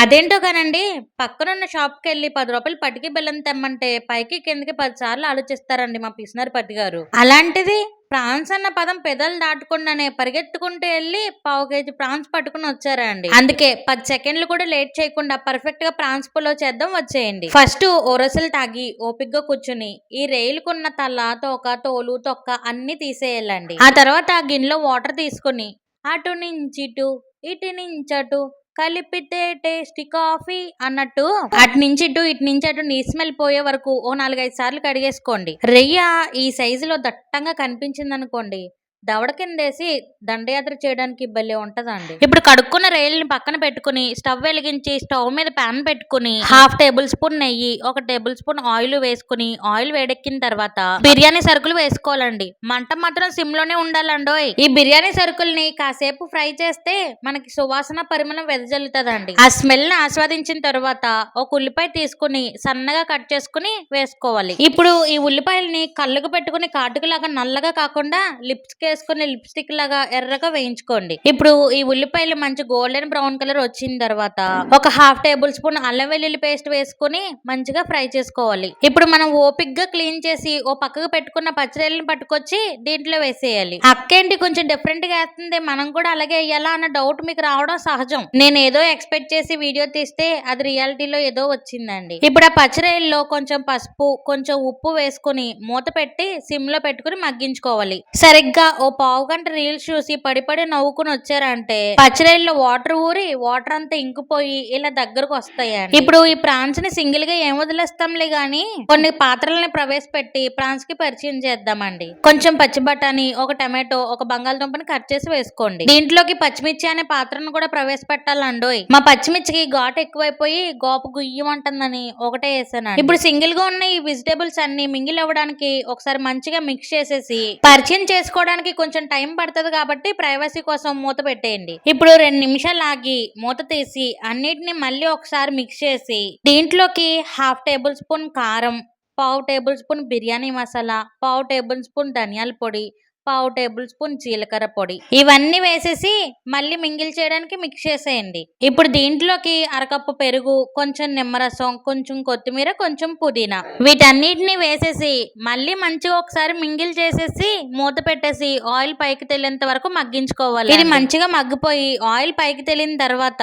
అదేంటో కానండి పక్కనున్న షాప్కి వెళ్ళి పది రూపాయలు పటికి బెల్లం తెమ్మంటే పైకి కిందకి పది సార్లు ఆలోచిస్తారండి మా పిసినారి పట్టి గారు. అలాంటిది ప్రాన్స్ అన్న పదం పెదలు దాటకుండానే పరిగెత్తుకుంటూ వెళ్ళి పావు కేజీ ప్రాన్స్ పట్టుకుని వచ్చారండి. అందుకే పది సెకండ్లు కూడా లేట్ చేయకుండా పర్ఫెక్ట్గా ప్రాన్స్ పులో చేద్దాం వచ్చేయండి. ఫస్ట్ ఓరసలు తాగి ఓపిగ్గా కూర్చుని ఈ రైలుకున్న తల తోక తోలు తొక్క అన్ని తీసేయాలండి. ఆ తర్వాత ఆ గిన్నెలో వాటర్ తీసుకుని అటు నుంచి ఇటు ఇటు నుంచి అటు కలిపితే టేస్టీ కాఫీ అన్నట్టు. అటు నుంచి ఇటు ఇటు నుంచి అటు నీ స్మెల్ పోయే వరకు ఓ నాలుగైదు సార్లు కడిగేసుకోండి. రెయ్య ఈ సైజులో దట్టంగా కనిపించింది అనుకోండి దవడ కిందేసి దండయాత్ర చేయడానికి భలే ఉంటదండి. ఇప్పుడు కడుక్కున్న రైల్ని పక్కన పెట్టుకుని స్టవ్ వెలిగించి స్టవ్ మీద ప్యాన్ పెట్టుకుని హాఫ్ టేబుల్ స్పూన్ నెయ్యి ఒక టేబుల్ స్పూన్ ఆయిల్ వేసుకుని ఆయిల్ వేడెక్కిన తర్వాత బిర్యానీ సరుకులు వేసుకోవాలండి. మంట మాత్రం సిమ్లోనే ఉండాలండోయ్. ఈ బిర్యానీ సరుకుల్ని కాసేపు ఫ్రై చేస్తే మనకి సువాసన పరిమళం వెదజల్లుతుందండి. ఆ స్మెల్ని ఆస్వాదించిన తర్వాత ఒక ఉల్లిపాయ తీసుకుని సన్నగా కట్ చేసుకుని వేసుకోవాలి. ఇప్పుడు ఈ ఉల్లిపాయల్ని కళ్ళకు పెట్టుకుని కాటుకులాగా నల్లగా కాకుండా లిప్స్కి వేసుకుని లిప్స్టిక్ లాగా ఎర్రగా వేయించుకోండి. ఇప్పుడు ఈ ఉల్లిపాయలు మంచి గోల్డెన్ బ్రౌన్ కలర్ వచ్చిన తర్వాత ఒక హాఫ్ టేబుల్ స్పూన్ అల్లం వెల్లుల్లి పేస్ట్ వేసుకుని మంచిగా ఫ్రై చేసుకోవాలి. ఇప్పుడు మనం ఓపిక్గా క్లీన్ చేసి ఓ పక్కకు పెట్టుకున్న పచ్చిరేళ్ళని పట్టుకొచ్చి దీంట్లో వేసేయాలి. అక్కేంటి కొంచెం డిఫరెంట్గా వేస్తుంది? మనం కూడా అలాగే వేయాలా అన్న డౌట్ మీకు రావడం సహజం. నేను ఏదో ఎక్స్పెక్ట్ చేసి వీడియో తీస్తే అది రియాలిటీలో ఏదో వచ్చిందండి. ఇప్పుడు ఆ పచ్చిరేళ్ళలో కొంచెం పసుపు కొంచెం ఉప్పు వేసుకుని మూత పెట్టి సిమ్లో పెట్టుకుని మగ్గించుకోవాలి. సరిగ్గా ఓ పావు గంట రీల్స్ చూసి పడి పడి నవ్వుకుని వచ్చారంటే పచ్చిరేళ్ళలో వాటర్ ఊరి వాటర్ అంతా ఇంకిపోయి ఇలా దగ్గరకు వస్తాయండి. ఇప్పుడు ఈ ప్రాన్స్ని సింగిల్గా ఏం వదిలేస్తాంలే గాని కొన్ని పాత్రలని ప్రవేశపెట్టి ప్రాన్స్కి పరిచయం చేద్దామండి. కొంచెం పచ్చి బఠానీ ఒక టమాటో ఒక బంగాళదుంపని కట్ చేసి వేసుకోండి. దీంట్లోకి పచ్చిమిర్చి అనే పాత్రను కూడా ప్రవేశపెట్టాలండోయ్. మా పచ్చిమిర్చికి ఘాటు ఎక్కువైపోయి గోప గుయ్యమంటుందని ఒకటే వేసాను ఇప్పుడు సింగిల్గా ఉన్న ఈ వెజిటేబుల్స్ అన్ని మింగిల్ అవ్వడానికి ఒకసారి మంచిగా మిక్స్ చేసేసి పరిచయం చేసుకోవడానికి కొంచెం టైం పడుతుంది కాబట్టి ప్రైవసీ కోసం మూత పెట్టేయండి. ఇప్పుడు రెండు నిమిషాలు ఆగి మూత తీసి అన్నిటిని మళ్ళీ ఒకసారి మిక్స్ చేసి దీంట్లోకి హాఫ్ టేబుల్ స్పూన్ కారం పావు టేబుల్ స్పూన్ బిర్యానీ మసాలా పావు టేబుల్ స్పూన్ ధనియాల పొడి పావు టేబుల్ స్పూన్ జీలకర్ర పొడి. ఇవన్నీ వేసేసి మళ్ళీ మింగిల్ చేయడానికి మిక్స్ చేసేయండి. ఇప్పుడు దీంట్లోకి అరకప్పు పెరుగు కొంచెం నిమ్మరసం కొంచెం కొత్తిమీర కొంచెం పుదీనా. వీటన్నిటిని వేసేసి మళ్ళీ మంచిగా ఒకసారి మింగిల్ చేసేసి మూత పెట్టేసి ఆయిల్ పైకి తెలియంత వరకు మగ్గించుకోవాలి. ఇది మంచిగా మగ్గిపోయి ఆయిల్ పైకి తెలియని తర్వాత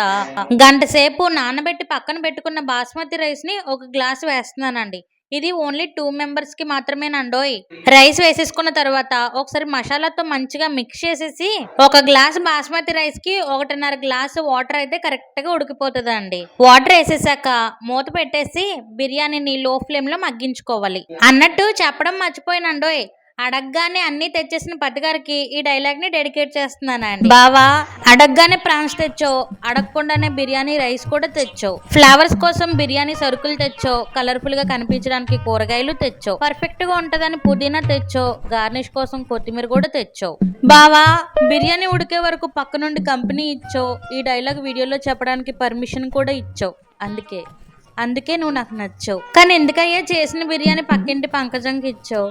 గంట సేపు నానబెట్టి పక్కన పెట్టుకున్న బాస్మతి రైస్ని ఒక గ్లాస్ వేస్తున్నానండి. ఇది ఓన్లీ టూ మెంబర్స్కి మాత్రమేనండోయ్. రైస్ వేసేసుకున్న తర్వాత ఒకసారి మసాలాతో మంచిగా మిక్స్ చేసేసి ఒక గ్లాస్ బాస్మతి రైస్కి ఒకటిన్నర గ్లాస్ వాటర్ అయితే కరెక్ట్గా ఉడికిపోతుందండి. వాటర్ వేసేసాక మూత పెట్టేసి బిర్యానీని లో ఫ్లేమ్లో మగ్గించుకోవాలి. అన్నట్టు చెప్పడం మర్చిపోయినండోయ్. అడగ్గానే అన్ని తెచ్చేసిన పతిగారికి ఈ డైలాగ్ని డెడికేట్ చేస్తున్నానండి బావా అడగ్గానే ప్రాన్స్ తెచ్చావు అడగకుండానే బిర్యానీ రైస్ కూడా తెచ్చావు. ఫ్లవర్స్ కోసం బిర్యానీ సరుకులు తెచ్చావు కలర్ఫుల్గా కనిపించడానికి కూరగాయలు తెచ్చావు. పర్ఫెక్ట్గా ఉంటదని పుదీనా తెచ్చావు గార్నిష్ కోసం కొత్తిమీర కూడా తెచ్చావు. బావా బిర్యానీ ఉడికే వరకు పక్క నుండి కంపెనీ ఇచ్చావు ఈ డైలాగ్ వీడియోలో చెప్పడానికి పర్మిషన్ కూడా ఇచ్చావు. అందుకే అందుకే నువ్వు నాకు నచ్చావు. కానీ ఎందుకయ్యా చేసిన బిర్యానీ పక్కింటి పంకజంకి ఇచ్చావు?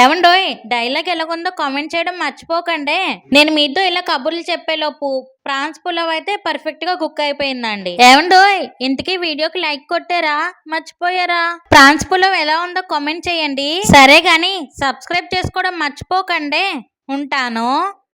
ఏమండోయ్ డైలాగ్ ఎలాగుందో కామెంట్ చేయడం మర్చిపోకండి. నేను మీతో ఇలా కబుర్లు చెప్పేలోపు ప్రాన్స్ పులావ్ అయితే పర్ఫెక్ట్గా కుక్ అయిపోయిందండి. ఏమండోయ్ ఇంతకీ వీడియోకి లైక్ కొట్టారా? మర్చిపోయారా? ప్రాన్స్ పులావ్ ఎలా ఉందో కామెంట్ చేయండి. సరే గాని సబ్స్క్రైబ్ చేసుకోవడం మర్చిపోకండి. ఉంటాను.